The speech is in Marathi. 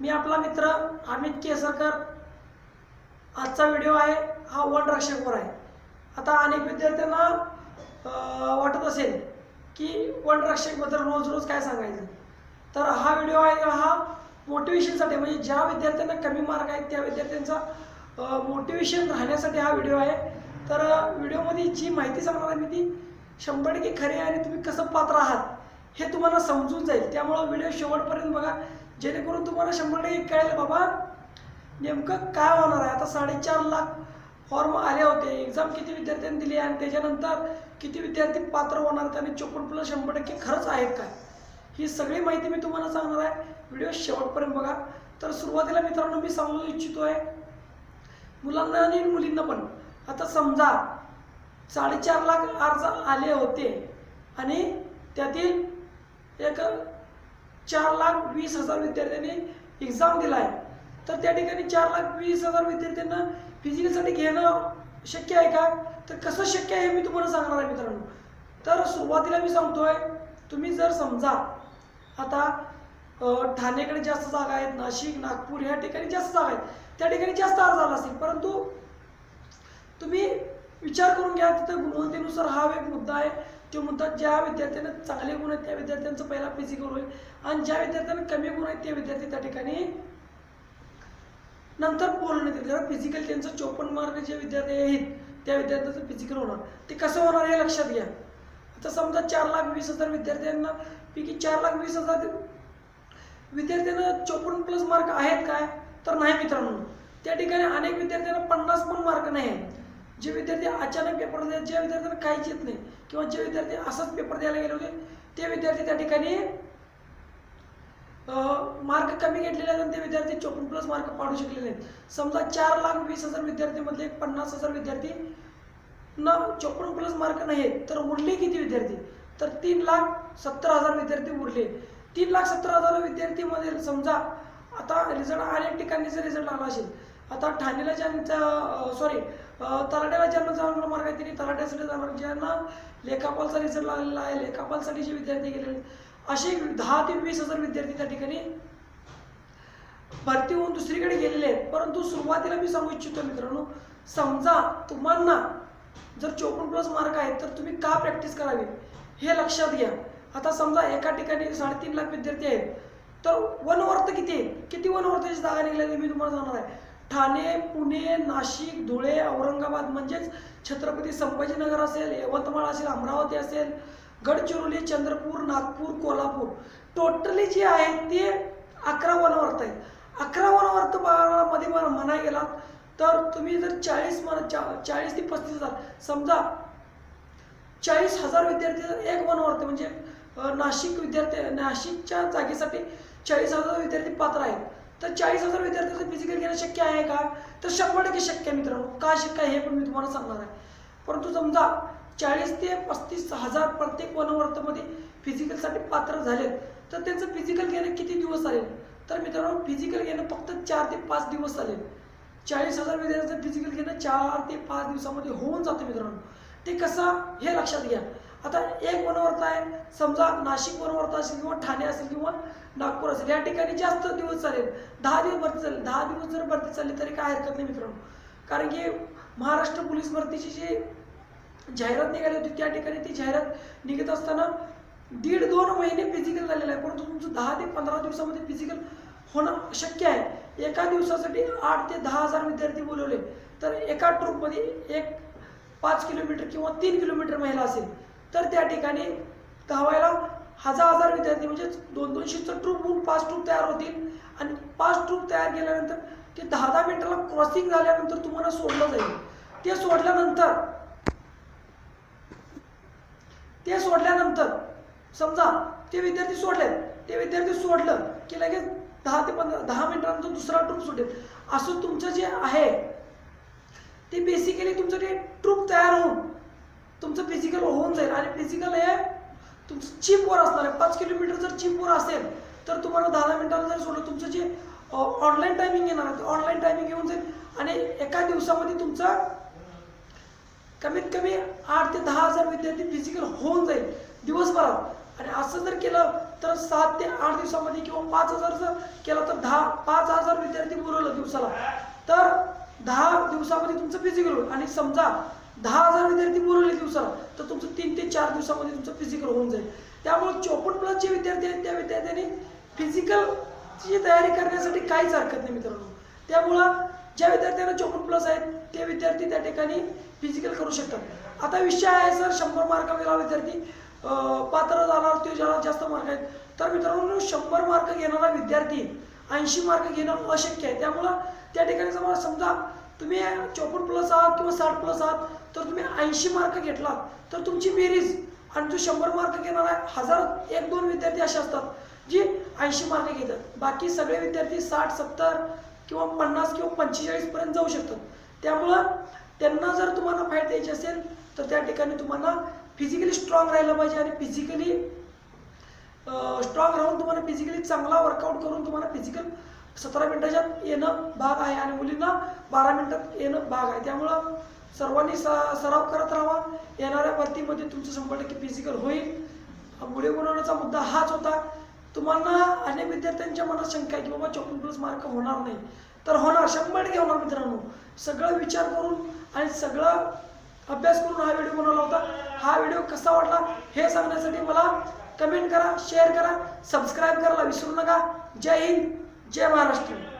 मी आपला मित्र अमित केसरकर. आजचा व्हिडिओ आहे हा वन रक्षकवर आहे. आता अनेक विद्यार्थ्यांना वाटत असेल की वन रक्षकबद्दल रोज रोज काय सांगायचं? तर हा व्हिडिओ आहे हा मोटिवेशनसाठी म्हणजे ज्या विद्यार्थ्यांना कमी मार्क आहेत त्या विद्यार्थ्यांचा मोटिवेशन राहण्यासाठी हा व्हिडिओ आहे. तर व्हिडिओमध्ये जी माहिती सांगणार आहे मी ती शंभर टक्के खरी आहे आणि तुम्ही कसं पात्र आहात हे तुम्हाला समजून जाईल. त्यामुळं व्हिडिओ शेवटपर्यंत बघा. जेणेकरून तुम्हाला शंभर टक्के कळेल बाबा नेमकं काय होणार आहे? आता साडेचार लाख फॉर्म आले होते एक्झाम किती विद्यार्थ्यांनी दिली आणि त्याच्यानंतर किती विद्यार्थी पात्र होणार आहेत आणि चोपन्न प्लस शंभर टक्के खरंच आहेत काय ही सगळी माहिती मी तुम्हाला सांगणार आहे. व्हिडिओ शेवटपर्यंत बघा. तर सुरुवातीला मित्रांनो मी सांगू इच्छितो आहे मुलांना आणि मुलींना पण. आता समजा साडेचार लाख अर्ज आले होते आणि त्यातील एक चार लाख वीस हजार विद्यार्थ्यांनी एक्झाम दिला आहे तर त्या ठिकाणी चार लाख वीस हजार विद्यार्थ्यांना फिजिकलसाठी घेणं शक्य आहे का? तर कसं शक्य आहे मी तुम्हाला सांगणार आहे मित्रांनो. तर सुरुवातीला मी सांगतोय तुम्ही जर समजा आता ठाणेकडे जास्त जागा आहेत नाशिक नागपूर ह्या ठिकाणी जास्त जागा आहेत त्या ठिकाणी जास्त अर्ज आला असेल परंतु तुम्ही विचार करून घ्या तिथं गुणवत्तेनुसार हा एक मुद्दा आहे. तो मुद्दा ज्या विद्यार्थ्यांना चांगले गुण आहेत त्या विद्यार्थ्यांचं पहिला फिजिकल होईल. आणि ज्या विद्यार्थ्यांना कमी गुण आहेत ते विद्यार्थी त्या ठिकाणी नंतर बोलणं येतील जरा फिजिकल त्यांचं चोपन्न मार्क जे विद्यार्थी आहेत त्या विद्यार्थ्यांचं फिजिकल होणार. ते कसं होणार हे लक्षात घ्या. आता समजा चार लाख वीस हजार विद्यार्थ्यांना पैकी चार लाख वीस हजार विद्यार्थ्यांना चोपन्न प्लस मार्क आहेत काय? तर नाही मित्रांनो. त्या ठिकाणी अनेक विद्यार्थ्यांना पन्नास पण मार्क नाही आहेत. जे विद्यार्थी अचानक पेपर देतात ज्या विद्यार्थ्यांना काहीच येत नाही किंवा जे विद्यार्थी असंच पेपर द्यायला गेले होते ते विद्यार्थी त्या ठिकाणी मार्क कमी घेतलेले आहेत आणि ते विद्यार्थी चोपन्न प्लस मार्क पाडू शकले नाहीत. समजा चार लाख वीस हजार विद्यार्थीमधले पन्नास हजार विद्यार्थी न चोपन्न प्लस मार्क नाही आहेत तर उरले किती विद्यार्थी? तर तीन लाख सत्तर हजार विद्यार्थी उरले. तीन लाख सत्तर हजार विद्यार्थीमध्ये समजा आता रिझल्ट अनेक ठिकाणी जर रिझल्ट आला असेल आता ठाणेला ज्यांचा सॉरी तलाट्याला ज्यांना जाणार मार्ग आहे त्यांनी तलाट्यासाठी जाणार. ज्यांना लेखापालचा रिझल्ट आलेला आहे लेखापालसाठी जे विद्यार्थी गेलेले असे दहा ते वीस हजार विद्यार्थी त्या ठिकाणी भरती होऊन दुसरीकडे गेलेले आहेत. परंतु सुरुवातीला मी सांगू इच्छितो मित्रांनो समजा तुम्हाला जर चोपन्न प्लस मार्क आहेत तर तुम्ही का प्रॅक्टिस करावी? हे लक्षात घ्या. आता समजा एका ठिकाणी साडेतीन लाख विद्यार्थी आहेत तर वन वर्त किती किती किती वनवर्ताची जागा निघालेली मी तुम्हाला सांगणार आहे? ठाणे पुणे नाशिक धुळे औरंगाबाद म्हणजेच छत्रपती संभाजीनगर असेल यवतमाळ असेल अमरावती असेल गडचिरोली चंद्रपूर नागपूर कोल्हापूर. टोटली जी आहेत ती अकरा वनवर्त आहेत. अकरा वनवर्त मध्ये मला म्हणाय गेलात तर तुम्ही जर चाळीस मन चा चाळीस ते पस्तीस हजार समजा चाळीस हजार विद्यार्थी जर एक वनवर्त म्हणजे नाशिक विद्यार्थी नाशिकच्या जागेसाठी चाळीस हजार विद्यार्थी पात्र आहेत. तर चाळीस हजार विद्यार्थ्यांचं फिजिकल घेणं शक्य आहे का? तर शंभर टक्के शक्य आहे मित्रांनो. का शक्य आहे हे पण मी तुम्हाला सांगणार आहे. परंतु समजा चाळीस ते पस्तीस हजार प्रत्येक वनवर्तमध्ये फिजिकलसाठी पात्र झालेत तर त्यांचं फिजिकल घेणं किती दिवस चालेल? तर मित्रांनो फिजिकल घेणं फक्त चार ते पाच दिवस चालेल. चाळीस हजार विद्यार्थ्यांचं फिजिकल घेणं चार ते पाच दिवसामध्ये होऊन जातं मित्रांनो. ते कसं? हे लक्षात घ्या. आता एक वनवर्त आहे. समजा नाशिक वनवर्त असेल किंवा ठाणे असेल किंवा नागपूर असेल या ठिकाणी जास्त दिवस चालेल. दहा दिवस भरती चालेल. दहा दिवस जर भरती चालली तरी काय हरकत नाही मित्रांनो. कारण की महाराष्ट्र पोलीस भरतीची जी जाहिरात निघाली होती त्या ठिकाणी ती जाहिरात निघत असताना दीड दोन महिने फिजिकल झालेलं आहे. परंतु तुमचं दहा ते पंधरा दिवसामध्ये फिजिकल होणं शक्य आहे. एका दिवसासाठी आठ ते दहा हजार विद्यार्थी बोलवले. तर एका ट्रूपमध्ये एक पाच किलोमीटर किंवा तीन किलोमीटर महिला असेल. तर त्या ठिकाणी धावायला हजार हजार विद्यार्थी म्हणजे दोन दोनशेचं ट्रूप होऊन पाच ट्रूप तयार होतील. आणि पाच ट्रूप तयार केल्यानंतर ते दहा दहा मिनिटाला क्रॉसिंग झाल्यानंतर तुम्हाला सोडलं जाईल. ते सोडल्यानंतर ते सोडल्यानंतर समजा ते विद्यार्थी सोडले ते विद्यार्थी सोडलं की लगेच दहा ते पंधरा दहा मिनिटानंतर दुसरा ट्रूप सुटेल. असं तुमचं जे आहे ते बेसिकली तुमचं ते ट्रूप तयार होऊन तुमचं फिजिकल होऊन जाईल. फिजिकल हे तुमचं चिपवर असणार आहे. पाच किलोमीटर जर चिपवर असेल तर तुम्हाला दहा दहा मिनिटाला जर सोडलं तुमचं जे ऑनलाईन टायमिंग येणार आहे ऑनलाईन टायमिंग येऊन जाईल. आणि एका दिवसामध्ये तुमचा कमीत कमी आठ ते दहा हजार विद्यार्थी फिजिकल होऊन जाईल दिवसभरात. आणि असं जर केलं तर सात ते आठ दिवसामध्ये किंवा पाच हजार जर केलं तर दहा पाच हजार विद्यार्थी पुरवलं दिवसाला. तर दहा दिवसामध्ये तुमचं फिजिकल होईल. आणि समजा दहा हजार विद्यार्थी बोलवले दिवसाला तर तुमचं तीन ते चार दिवसामध्ये तुमचं फिजिकल होऊन जाईल. त्यामुळे चोपन्न प्लस जे विद्यार्थी आहेत त्या विद्यार्थ्यांनी फिजिकलची तयारी करण्यासाठी काहीच हरकत नाही मित्रांनो. त्यामुळं ज्या विद्यार्थ्यांना चोपन्न प्लस आहेत ते विद्यार्थी त्या ठिकाणी फिजिकल करू शकतात. आता विषय आहे सर शंभर मार्कावेळा विद्यार्थी. पात्र जाणार ते ज्याला जास्त मार्क आहेत. तर मित्रांनो शंभर मार्क घेणारा विद्यार्थी ऐंशी मार्क घेणं अशक्य आहे. त्यामुळं त्या ठिकाणी जर समजा तुम्ही चोपन्न प्लस आहात किंवा साठ प्लस आहात तर तुम्ही ऐंशी मार्क घेतलात तर तुमची बेरीज आणि जो शंभर मार्क घेणार आहे हजार एक दोन विद्यार्थी असे असतात जी ऐंशी मार्क घेतात. बाकी सगळे विद्यार्थी साठ सत्तर किंवा पन्नास किंवा पंचेचाळीस पर्यंत जाऊ शकतात. त्यामुळं त्यांना जर तुम्हाला फाईट द्यायची असेल तर त्या ठिकाणी तुम्हाला फिजिकली स्ट्रॉंग राहिलं पाहिजे आणि फिजिकली स्ट्रॉंग राहून तुम्हाला फिजिकली चांगला वर्कआउट करून तुम्हाला फिजिकल सतरा मिनटाच्यात येणं भाग आहे आणि मुलींना बारा मिनिटात येणं भाग आहे. त्यामुळं सर्वांनी स सराव करत राहावा. येणाऱ्या भरतीमध्ये तुमचं शंभर टक्के फिजिकल होईल. मुळे बनवण्याचा मुद्दा हाच होता. तुम्हाला अनेक विद्यार्थ्यांच्या मनात शंका आहे की बाबा चौपन्न प्लस मार्क होणार नाही. तर होणार शंभर टक्के होणार मित्रांनो. सगळं विचार करून आणि सगळं अभ्यास करून हा व्हिडिओ बनवला होता. हा व्हिडिओ कसा वाटला हे सांगण्यासाठी मला कमेंट करा शेअर करा सबस्क्राईब करायला विसरू नका. जय हिंद. जय महाराष्ट्र.